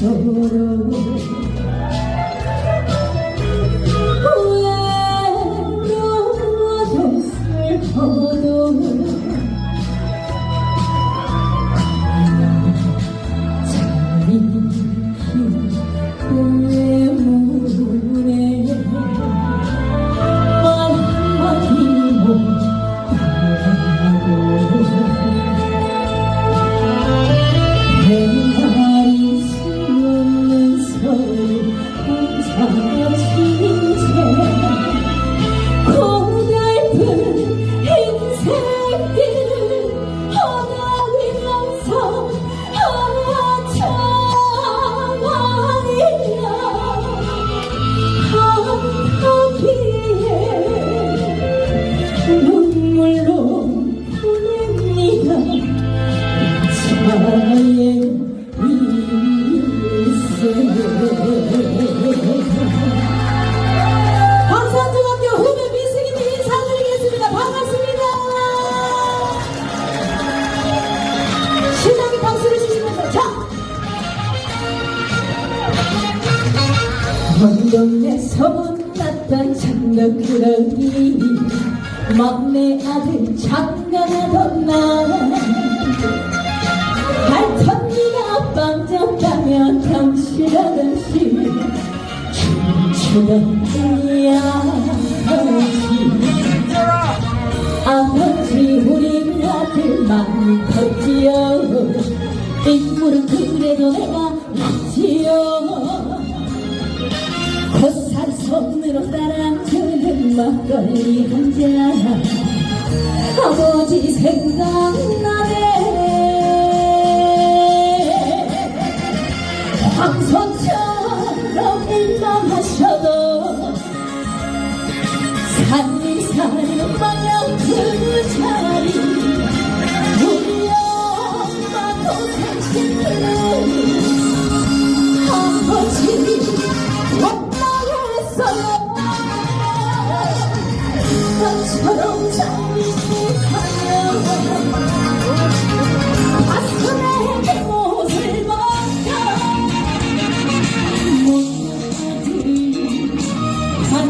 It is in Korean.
Agora 한동네 소문났던 장덕그러니 막내 아들 장가하던 날 발톱니가 빵점가며 경치라던시 춤추던 이야 아버지 우리 아들 많이 컸지요. 인물은 그래도 내가 그 서로 따라주는 막걸리 한잔. 아버지 생각